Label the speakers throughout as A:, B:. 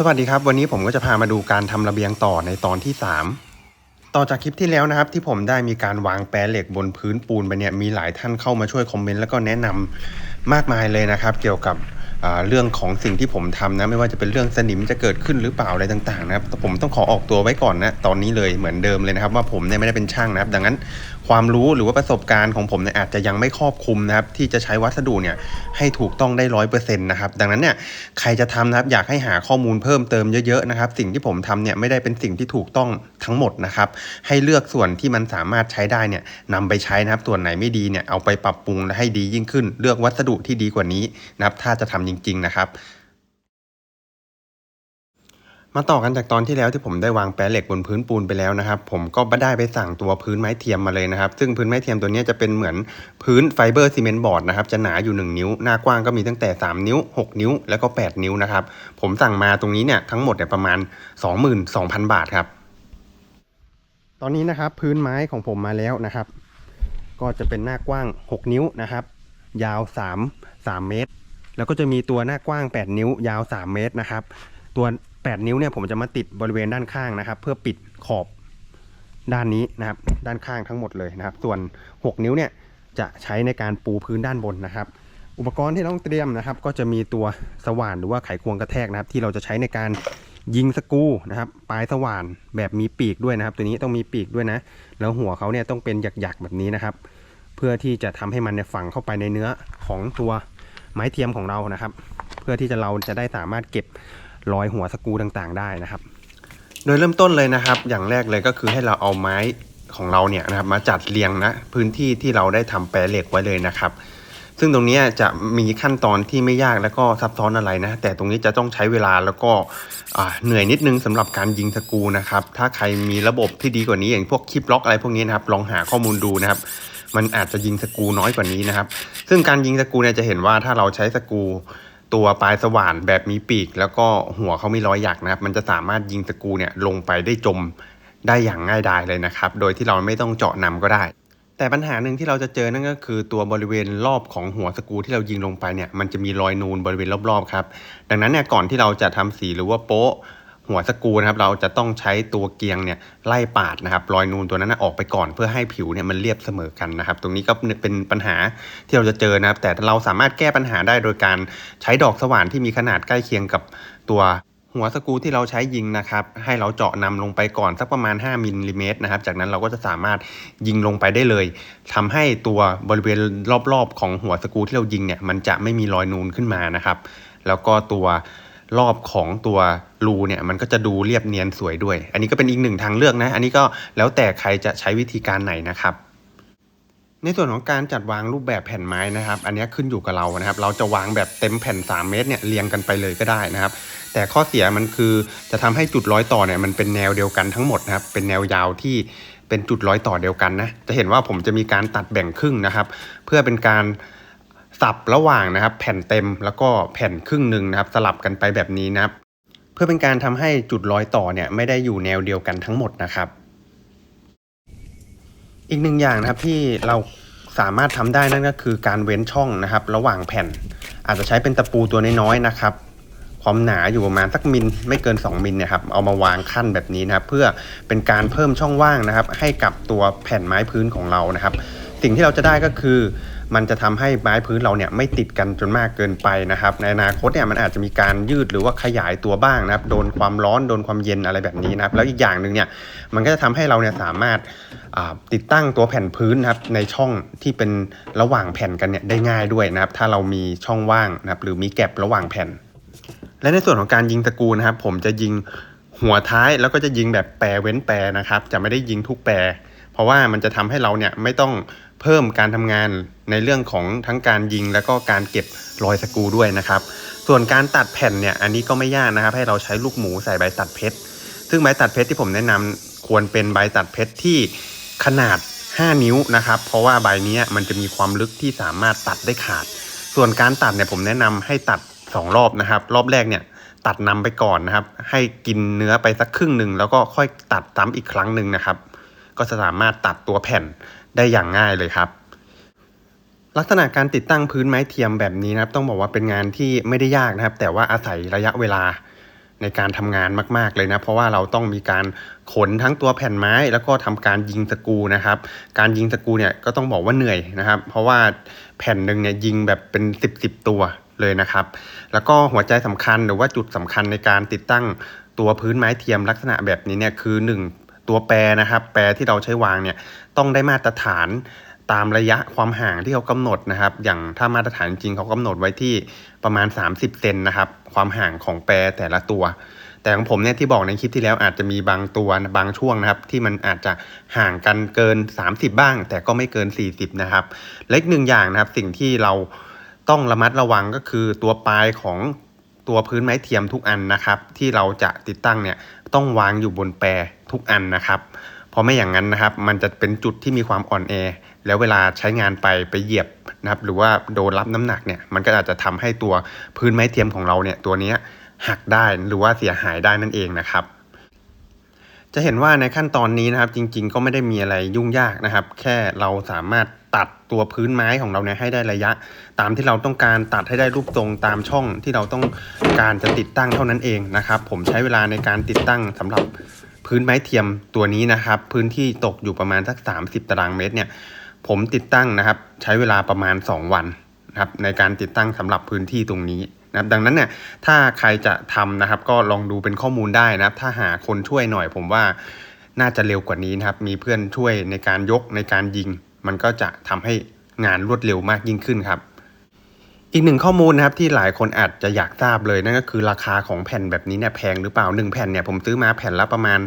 A: สวัสดีครับ วันนี้ผมก็จะพามาดูการทำระเบียงต่อในตอนที่ 3 ต่อจากคลิปที่แล้วนะครับ ที่ผมได้มีการวางแปรเหล็กบนพื้นปูนไปเนี่ยมีหลายท่านเข้ามาช่วยคอมเมนต์แล้วก็แนะนำมากมายเลยนะครับ เกี่ยวกับเรื่องของสิ่งที่ผมทำนะไม่ว่าจะเป็นเรื่องสนิมจะเกิดขึ้นหรือเปล่าอะไรต่างๆนะครับผมต้องขอออกตัวไว้ก่อนนะตอนนี้เลยเหมือนเดิมเลยนะครับ ว่าผมเนี่ยไม่ได้เป็นช่างนะครับ ดังนั้น ความรู้หรือว่าประสบการณ์ของผมเนี่ยอาจจะยังไม่ครอบคลุมนะครับที่จะใช้วัสดุเนี่ยให้ถูกต้องได้ร้อยเปอร์เซ็นต์นะครับดังนั้นเนี่ยใครจะทำนะครับอยากให้หาข้อมูลเพิ่มเติมเยอะๆนะครับสิ่งที่ผมทำเนี่ยไม่ได้เป็นสิ่งที่ถูกต้องทั้งหมดนะครับให้เลือกส่วนที่มันสามารถใช้ได้เนี่ยนำไปใช้นะครับส่วนไหนไม่ดีเนี่ยเอาไปปรับปรุงและให้ดียิ่งขึ้น เลือกวัสดุที่ดีกว่านี้นะครับถ้าจะทำจริง ๆนะครับ มาต่อกันจากตอนที่แล้วที่ผมได้วางแปะเหล็กบนพื้นปูนไปแล้วนะครับ ผมก็ได้ไปสั่งตัวพื้นไม้เทียมมาเลยนะครับ ซึ่งพื้นไม้เทียมตัวนี้จะเป็นเหมือนพื้นไฟเบอร์ซีเมนต์บอร์ดนะครับจะหนาอยู่ 1 นิ้ว หน้ากว้างก็มีตั้งแต่ 3 นิ้ว 6 นิ้ว แล้วก็ 8 นิ้วนะครับ ผมสั่งมาตรงนี้เนี่ยทั้งหมดเนี่ยประมาณ 22,000 บาทครับ ตอนนี้นะครับพื้นไม้ของผมมาแล้วนะครับ ก็จะเป็นหน้ากว้าง 6 นิ้วนะครับ ยาว 3 3 เมตร แล้วก็จะมีตัวหน้ากว้าง 8 นิ้ว ยาว 3 เมตรนะครับ ตัว 8 นิ้วเนี่ยผมจะมาติดบริเวณด้านข้างนะครับ เพื่อปิดขอบด้านนี้นะครับ ด้านข้างทั้งหมดเลยนะครับ ส่วน 6 นิ้วเนี่ยจะใช้ในการปูพื้นด้านบนนะครับ อุปกรณ์ที่ต้องเตรียมนะครับ ก็จะมีตัวสว่านหรือว่าไขควงกระแทกนะครับ ที่เราจะใช้ในการยิงสกูนะครับปลายสว่านแบบมีปีกด้วยนะครับ ตัวนี้ต้องมีปีกด้วยนะ แล้วหัวเขาเนี่ยต้องเป็นหยักๆแบบนี้นะครับ เพื่อที่จะทำให้มันเนี่ยฝังเข้าไปในเนื้อของตัวไม้เทียมของเรานะครับ เพื่อที่จะเราจะได้สามารถเก็บ รอยหัวสกูต่างๆ ได้นะครับ โดยเริ่มต้นเลยนะครับ อย่างแรกเลยก็คือให้เราเอาไม้ของเราเนี่ยนะครับมาจัดเรียงนะพื้นที่ที่เราได้ทำแปรเหล็กไว้เลยนะครับ ซึ่งตรงนี้จะมีขั้นตอนที่ไม่ยากแล้วก็ซับซ้อนอะไรนะ แต่ตรงนี้จะต้องใช้เวลาแล้วก็เหนื่อยนิดนึงสำหรับการยิงสกูนะครับ ถ้าใครมีระบบที่ดีกว่านี้อย่างพวกคลิปล็อกอะไรพวกนี้นะครับลองหาข้อมูลดูนะครับ มันอาจจะยิงสกูน้อยกว่านี้นะครับ ซึ่งการยิงสกูเนี่ยจะเห็นว่าถ้าเราใช้สกู ตัวปลายสว่านแบบมีปีก แล้วก็หัวเขามีรอยหยักนะครับ มันจะสามารถยิงสกูเนี่ยลงไปได้จมได้อย่างง่ายดายเลยนะครับ โดยที่เราไม่ต้องเจาะนำก็ได้ แต่ปัญหาหนึ่งที่เราจะเจอนั่นก็คือตัวบริเวณรอบของหัวสกูที่เรายิงลงไปเนี่ยมันจะมีรอยนูนบริเวณรอบๆครับ ดังนั้นเนี่ยก่อนที่เราจะทำสีหรือว่าโป๊ะ หัวสกรูนะครับเราจะต้องใช้ตัวเกียงเนี่ยไล่ปาดนะครับรอยนูนตัวนั้นนะออกไปก่อนเพื่อให้ผิวเนี่ยมันเรียบเสมอกันนะครับ ตรงนี้ก็เป็นปัญหาที่เราจะเจอนะครับ แต่เราสามารถแก้ปัญหาได้โดยการใช้ดอกสว่านที่มีขนาดใกล้เคียงกับตัวหัวสกรูที่เราใช้ยิงนะครับ ให้เราเจาะนำลงไปก่อนสักประมาณ 5มิลลิเมตรนะครับ จากนั้นเราก็จะสามารถยิงลงไปได้เลยทำให้ตัวบริเวณรอบๆ ของหัวสกรูที่เรายิงเนี่ยมันจะไม่มีรอยนูนขึ้นมานะครับ แล้วก็ตัว รอบของตัวรูเนี่ยมันก็จะดูเรียบเนียนสวยด้วย อันนี้ก็เป็นอีกหนึ่งทางเลือกนะ อันนี้ก็แล้วแต่ใครจะใช้วิธีการไหนนะครับ ในส่วนของการจัดวางรูปแบบแผ่นไม้นะครับ อันนี้ขึ้นอยู่กับเรานะครับ เราจะวางแบบเต็มแผ่น 3 เมตรเนี่ยเรียงกันไปเลยก็ได้นะครับ แต่ข้อเสียมันคือจะทำให้จุดร้อยต่อเนี่ยมันเป็นแนวเดียวกันทั้งหมดนะครับ เป็นแนวยาวที่เป็นจุดร้อยต่อเดียวกันนะ จะเห็นว่าผมจะมีการตัดแบ่งครึ่งนะครับ เพื่อเป็นการ สับระหว่างนะครับ แผ่นเต็มแล้วก็แผ่นครึ่งหนึ่งนะครับ สลับกันไปแบบนี้นะครับ เพื่อเป็นการทำให้จุดรอยต่อเนี่ยไม่ได้อยู่แนวเดียวกันทั้งหมดนะครับ อีกหนึ่งอย่างนะครับที่เราสามารถทำได้นั่นก็คือการเว้นช่องนะครับ ระหว่างแผ่น อาจจะใช้เป็นตะปูตัวน้อยๆนะครับ ความหนาอยู่ประมาณสักมิลไม่เกิน 2 มิลเนี่ยครับ เอามาวางขั้นแบบนี้นะครับ เพื่อเป็นการเพิ่มช่องว่างนะครับ ให้กับตัวแผ่นไม้พื้นของเรานะครับ สิ่งที่เราจะได้ก็คือ มันจะทำให้ไม้พื้นเราเนี่ยไม่ติดกันจนมากเกินไปนะครับ ในอนาคตเนี่ยมันอาจจะมีการยืดหรือว่าขยายตัวบ้างนะครับ โดนความร้อนโดนความเย็นอะไรแบบนี้นะครับ แล้วอีกอย่างหนึ่งเนี่ยมันก็จะทำให้เราเนี่ยสามารถาติดตั้งตัวแผ่นพื้นนะครับในช่องที่เป็นระหว่างแผ่นกันเนี่ยได้ง่ายด้วยนะครับ ถ้าเรามีช่องว่างนะครับหรือมีแก็บระหว่างแผ่น และในส่วนของการยิงตะกูนะครับ ผมจะยิงหัวท้ายแล้วก็จะยิงแบบแปรเว้นแปรนะครับ จะไม่ได้ยิงทุกแปร เพราะว่ามันจะทำให้เราเนี่ยไม่ต้อง เพิ่มการทำงานในเรื่องของทั้งการยิงแล้วก็การเก็บรอยสกูด้วยนะครับ ส่วนการตัดแผ่นเนี่ยอันนี้ก็ไม่ยากนะครับ ให้เราใช้ลูกหมูใส่ใบตัดเพชร ซึ่งใบตัดเพชรที่ผมแนะนำควรเป็นใบตัดเพชรที่ขนาด 5 นิ้วนะครับ เพราะว่าใบนี้มันจะมีความลึกที่สามารถตัดได้ขาด ส่วนการตัดเนี่ยผมแนะนำให้ตัด 2 รอบนะครับ รอบแรกเนี่ยตัดนำไปก่อนนะครับ ให้กินเนื้อไปสักครึ่งหนึ่งแล้วก็ค่อยตัดซ้ำอีกครั้งหนึ่งนะครับ ก็จะสามารถตัดตัวแผ่น ได้อย่างง่ายเลยครับ ลักษณะการติดตั้งพื้นไม้เทียมแบบนี้นะครับ ต้องบอกว่าเป็นงานที่ไม่ได้ยากนะครับ แต่ว่าอาศัยระยะเวลาในการทำงานมาก ๆ เลยนะ เพราะว่าเราต้องมีการขนทั้งตัวแผ่นไม้ แล้วก็ทำการยิงสกูนะครับ การยิงสกูเนี่ยก็ต้องบอกว่าเหนื่อยนะครับ เพราะว่าแผ่นหนึ่งเนี่ยยิงแบบเป็น 10บสตัวเลยนะครับ แล้วก็หัวใจสำคัญหรือว่าจุดสำคัญในการติดตั้งตัวพื้นไม้เทียมลักษณะแบบนี้เนี่ยคือ 1 ตัวแปรนะครับ แปรที่เราใช้วางเนี่ยต้องได้มาตรฐานตามระยะความห่างที่เขากำหนดนะครับ อย่างถ้ามาตรฐานจริงเขากำหนดไว้ที่ประมาณ 30 เซนนะครับ ความห่างของแปรแต่ละตัว แต่ของผมเนี่ยที่บอกในคลิปที่แล้วอาจจะมีบางตัวบางช่วงนะครับ ที่มันอาจจะห่างกันเกิน 30 บ้าง แต่ก็ไม่เกิน 40 นะครับ เล็กหนึ่งอย่างนะครับ สิ่งที่เราต้องระมัดระวังก็คือตัวปลายของตัวพื้นไม้เทียมทุกอันนะครับ ที่เราจะติดตั้งเนี่ยต้องวางอยู่บนแปร ทุกอันนะครับเพราะไม่อย่างนั้นนะครับ มันจะเป็นจุดที่มีความอ่อนแอ แล้วเวลาใช้งานไปไปเหยียบนะครับ หรือว่าโดนรับน้ำหนักเนี่ยมันก็อาจจะทำให้ตัวพื้นไม้เทียมของเราเนี่ยตัวนี้หักได้หรือว่าเสียหายได้นั่นเองนะครับ จะเห็นว่าในขั้นตอนนี้นะครับ จริง ๆ ก็ไม่ได้มีอะไรยุ่งยากนะครับ แค่เราสามารถตัดตัวพื้นไม้ของเราเนี่ยให้ได้ระยะ ตามที่เราต้องการตัดให้ได้รูปทรงตามช่องที่เราต้องการจะติดตั้งเท่านั้นเองนะครับ ผมใช้เวลาในการติดตั้งสำหรับ พื้นไม้เทียมตัวนี้นะครับ พื้นที่ตกอยู่ประมาณสัก 30 ตารางเมตรเนี่ย ผมติดตั้งนะครับ ใช้เวลาประมาณ 2 วันนะครับในการติดตั้งสำหรับพื้นที่ตรงนี้นะครับดังนั้นเนี่ยถ้าใครจะทำนะครับ ก็ลองดูเป็นข้อมูลได้นะครับ ถ้าหาคนช่วยหน่อยผมว่าน่าจะเร็วกว่านี้นะครับ มีเพื่อนช่วยในการยกในการยิง มันก็จะทำให้งานรวดเร็วมากยิ่งขึ้นครับ อีกหนึ่งข้อมูลนะครับที่หลายคนอาจจะอยากทราบเลยนั่นก็คือราคาของแผ่นแบบนี้เนี่ยแพงหรือเปล่า 1 แผ่นเนี่ยผมซื้อมาแผ่นละประมาณ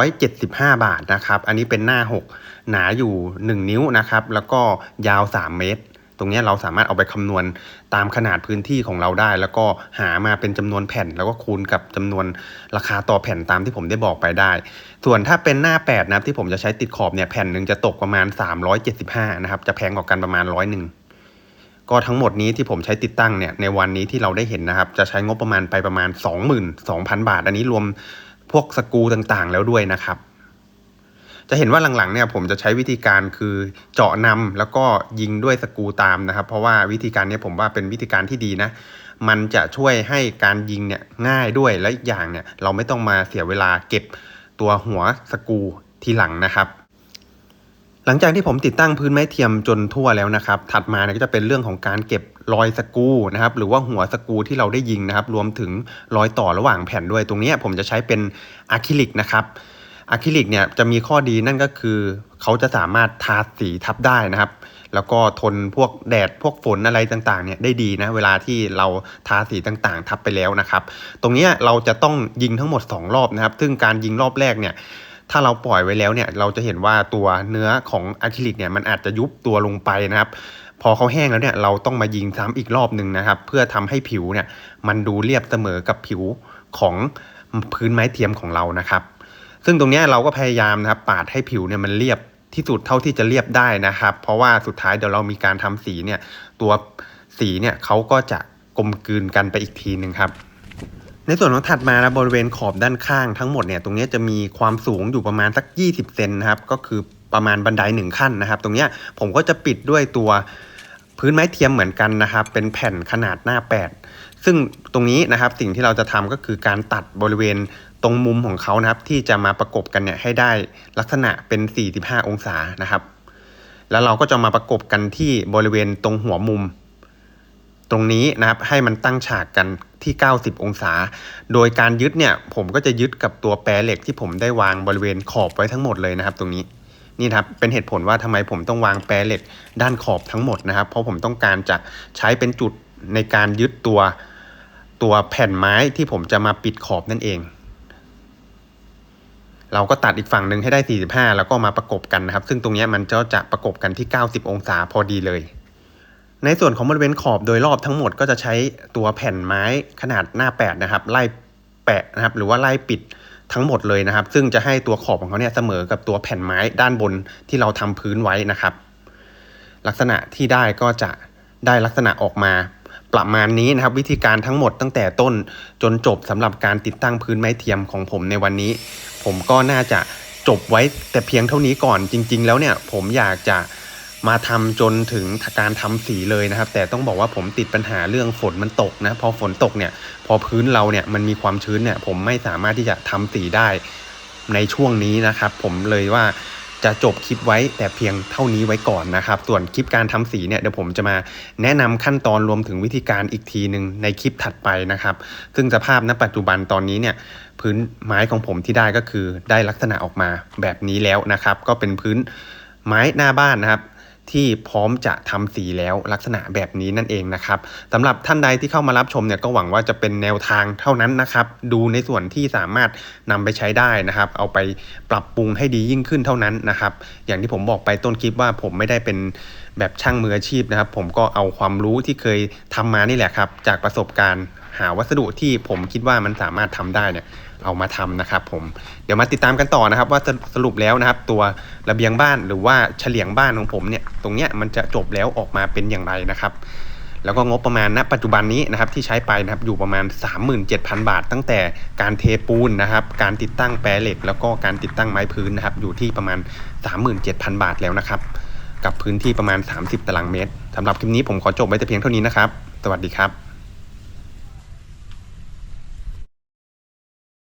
A: 275 บาทนะครับ อันนี้เป็นหน้า 6 หนาอยู่ 1 นิ้วนะครับ แล้วก็ยาว 3 เมตร ตรงนี้เราสามารถเอาไปคำนวณตามขนาดพื้นที่ของเราได้ แล้วก็หามาเป็นจำนวนแผ่น แล้วก็คูณกับจำนวนราคาต่อแผ่นตามที่ผมได้บอกไปได้ ส่วนถ้าเป็นหน้า 8 นะครับที่ผมจะใช้ติดขอบเนี่ยแผ่นหนึ่งจะตกประมาณ 375 นะครับจะแพงกว่ากันประมาณร้อยหนึ่ง ก็ทั้งหมดนี้ที่ผมใช้ติดตั้งเนี่ยในวันนี้ที่เราได้เห็นนะครับ จะใช้งบประมาณไปประมาณ 22,000 บาท อันนี้รวมพวกสกูต่างๆ แล้วด้วยนะครับ จะเห็นว่าหลังๆเนี่ยผมจะใช้วิธีการคือเจาะนำแล้วก็ยิงด้วยสกูตามนะครับ เพราะว่าวิธีการนี้ผมว่าเป็นวิธีการที่ดีนะมันจะช่วยให้การยิงเนี่ยง่ายด้วยและอีกอย่างเนี่ยเราไม่ต้องมาเสียเวลาเก็บตัวหัวสกูทีหลังนะครับ หลังจากที่ผมติดตั้งพื้นไม้เทียมจนทั่วแล้วนะครับ ถัดมาเนี่ยก็จะเป็นเรื่องของการเก็บรอยสกูนะครับ หรือว่าหัวสกูที่เราได้ยิงนะครับ รวมถึงรอยต่อระหว่างแผ่นด้วย ตรงนี้ผมจะใช้เป็นอะคริลิกนะครับอะคริลิกเนี่ยจะมีข้อดีนั่นก็คือ เขาจะสามารถทาสีทับได้นะครับ แล้วก็ทนพวกแดดพวกฝนอะไรต่างๆเนี่ยได้ดีนะเวลาที่เราทาสีต่างๆ ทับไปแล้วนะครับ ตรงนี้เราจะต้องยิงทั้งหมด 2 รอบนะครับ ซึ่งการยิงรอบแรกเนี่ย ถ้าเราปล่อยไว้แล้วเนี่ยเราจะเห็นว่าตัวเนื้อของอะคริลิกเนี่ยมันอาจจะยุบตัวลงไปนะครับ พอเขาแห้งแล้วเนี่ยเราต้องมายิงซ้ำอีกรอบหนึ่งนะครับ เพื่อทำให้ผิวเนี่ยมันดูเรียบเสมอกับผิวของพื้นไม้เทียมของเรานะครับ ซึ่งตรงนี้เราก็พยายามนะครับปาดให้ผิวเนี่ยมันเรียบที่สุดเท่าที่จะเรียบได้นะครับ เพราะว่าสุดท้ายเดี๋ยวเรามีการทำสีเนี่ยตัวสีเนี่ยเขาก็จะกลมกลืนกันไปอีกทีหนึ่งครับ ในส่วนของถัดมานะบริเวณขอบด้านข้างทั้งหมดเนี่ยตรงนี้จะมีความสูงอยู่ประมาณสัก 20 เซนนะครับก็คือประมาณบันไดหนึ่งขั้นนะครับ ตรงนี้ผมก็จะปิดด้วยตัวพื้นไม้เทียมเหมือนกันนะครับ เป็นแผ่นขนาดหน้า 8 ซึ่งตรงนี้นะครับสิ่งที่เราจะทำก็คือการตัดบริเวณตรงมุมของเขานะครับ ที่จะมาประกบกันเนี่ยให้ได้ลักษณะเป็น 45 องศานะครับ แล้วเราก็จะมาประกบกันที่บริเวณตรงหัวมุม ตรงนี้นะครับให้มันตั้งฉากกันที่ 90 องศา โดยการยึดเนี่ยผมก็จะยึดกับตัวแปรเหล็กที่ผมได้วางบริเวณขอบไว้ทั้งหมดเลยนะครับ ตรงนี้นี่ครับเป็นเหตุผลว่าทำไมผมต้องวางแปรเหล็กด้านขอบทั้งหมดนะครับ เพราะผมต้องการจะใช้เป็นจุดในการยึดตัวตัวแผ่นไม้ที่ผมจะมาปิดขอบนั่นเอง เราก็ตัดอีกฝั่งหนึ่งให้ได้ 45 แล้วก็มาประกบกันนะครับ ซึ่งตรงนี้มันก็จะประกบกันที่ 90 องศาพอดีเลย ในส่วนของบริเวณขอบโดยรอบทั้งหมดก็จะใช้ตัวแผ่นไม้ขนาดหน้า 8 นะครับ ไล่แปะนะครับ หรือว่าไล่ปิดทั้งหมดเลยนะครับ ซึ่งจะให้ตัวขอบของเขาเนี่ยเสมอกับตัวแผ่นไม้ด้านบนที่เราทำพื้นไว้นะครับ ลักษณะที่ได้ก็จะได้ลักษณะออกมาประมาณนี้นะครับ วิธีการทั้งหมดตั้งแต่ต้นจนจบสำหรับการติดตั้งพื้นไม้เทียมของผมในวันนี้ ผมก็น่าจะจบไว้แต่เพียงเท่านี้ก่อนจริง ๆ แล้วเนี่ยผมอยากจะ มาทำจนถึงการทำสีเลยนะครับ แต่ต้องบอกว่าผมติดปัญหาเรื่องฝนมันตกนะพอฝนตกเนี่ย พอพื้นเราเนี่ยมันมีความชื้นเนี่ย ผมไม่สามารถที่จะทำสีได้ในช่วงนี้นะครับ ผมเลยว่าจะจบคลิปไว้แต่เพียงเท่านี้ไว้ก่อนนะครับ ส่วนคลิปการทำสีเนี่ยเดี๋ยวผมจะมาแนะนำขั้นตอนรวมถึงวิธีการอีกทีหนึ่งในคลิปถัดไปนะครับ ซึ่งสภาพณปัจจุบันตอนนี้เนี่ยพื้นไม้ของผมที่ได้ก็คือได้ลักษณะออกมาแบบนี้แล้วนะครับ ก็เป็นพื้นไม้หน้าบ้านนะครับ ที่พร้อมจะทำสีแล้วลักษณะแบบนี้นั่นเองนะครับสำหรับท่านใดที่เข้ามารับชมเนี่ยก็หวังว่าจะเป็นแนวทางเท่านั้นนะครับดูในส่วนที่สามารถนำไปใช้ได้นะครับ เอาไปปรับปรุงให้ดียิ่งขึ้นเท่านั้นนะครับ อย่างที่ผมบอกไปต้นคลิปว่าผมไม่ได้เป็นแบบช่างมืออาชีพนะครับ ผมก็เอาความรู้ที่เคยทำมานี่แหละครับ จากประสบการณ์ หาวัสดุที่ผมคิดว่ามันสามารถทำได้เนี่ยเอามาทำนะครับผมเดี๋ยวมาติดตามกันต่อนะครับ ว่าสรุปแล้วนะครับ ตัวระเบียงบ้านหรือว่าเฉลียงบ้านของผมเนี่ยตรงเนี้ยมันจะจบแล้วออกมาเป็นอย่างไรนะครับ แล้วก็งบประมาณณปัจจุบันนี้นะครับที่ใช้ไปนะครับอยู่ประมาณ 37,000 บาท ตั้งแต่การเทปูนนะครับ การติดตั้งแปรเหล็ก แล้วก็การติดตั้งไม้พื้นนะครับ อยู่ที่ประมาณ 37,000 บาทแล้วนะครับ กับพื้นที่ประมาณ 30 ตารางเมตรสำหรับคลิปนี้ผมขอจบไว้แต่เพียงเท่านี้นะครับ สวัสดีครับ